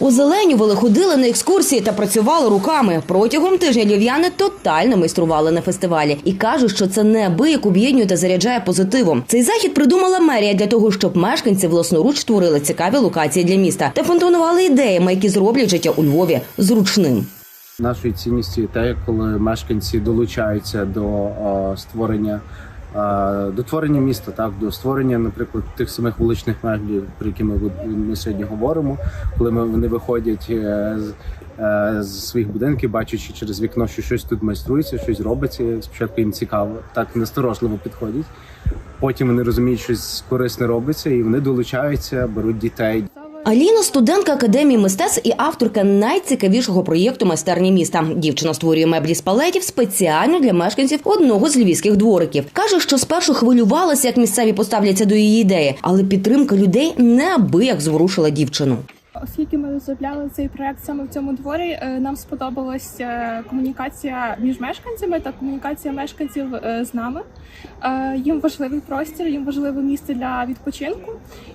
Озеленювали, ходили на екскурсії та працювали руками. Протягом тижня львів'яни тотально майстрували на фестивалі і кажуть, що це неабияк об'єднує та заряджає позитивом. Цей захід придумала мерія для того, щоб мешканці власноруч створили цікаві локації для міста та фонтанували ідеями, які зроблять життя у Львові зручним. Нашою цінністю те, коли мешканці долучаються до створення до творення міста, так до створення, наприклад, тих самих вуличних меблів, про які ми, ми сьогодні говоримо, коли ми вони виходять е, з, е, з своїх будинків, бачачи через вікно, що щось тут майструється, щось робиться. Спочатку їм цікаво, так насторожливо підходять. Потім вони розуміють, що щось корисне робиться, і вони долучаються, беруть дітей, Аліна студентка академії мистецтв і авторка найцікавішого проєкту майстерні міста. Дівчина створює меблі з палетів спеціально для мешканців одного з львівських двориків. каже, що спершу хвилювалася, як місцеві поставляться до її ідеї, але підтримка людей неабияк зворушила дівчину. Оскільки ми розробляли цей проект саме в цьому дворі, е, нам сподобалась е, комунікація між мешканцями та комунікація мешканців е, з нами. Їм важливий простір, їм важливе місце для відпочинку,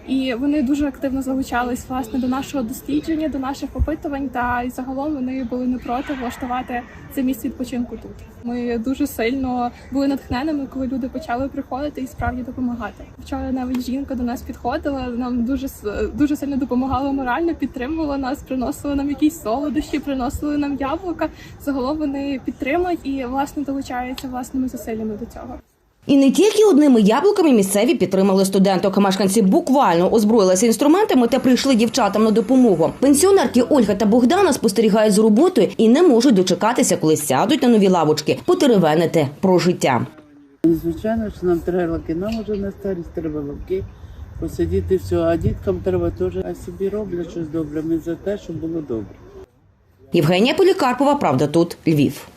і вони дуже активно залучались власне до нашого дослідження, до наших опитувань. Та й загалом вони були не проти влаштувати це місце відпочинку тут. Ми дуже сильно були натхненими, коли люди почали приходити і справді допомагати. Вчора навіть жінка до нас підходила, нам дуже дуже сильно допомагала морально, підтримувала нас, приносила нам якісь солодощі, приносили нам яблука. Загалом вони підтримують і власне долучаються власними зусиллями до цього. І не тільки одними яблуками місцеві підтримали студенток. Мешканці буквально озброїлися інструментами та прийшли дівчатам на допомогу. Пенсіонерки Ольга та Богдана спостерігають за роботою і не можуть дочекатися, коли сядуть на нові лавочки, потеревенити про життя. І, Звичайно, що нам треба лаки. Нам вже на старість треба лаки. Посидіти все, а діткам треба теж. А собі роблять щось добре. Ми за те, щоб було добре. Євгенія Полікарпова, правда, тут Львів.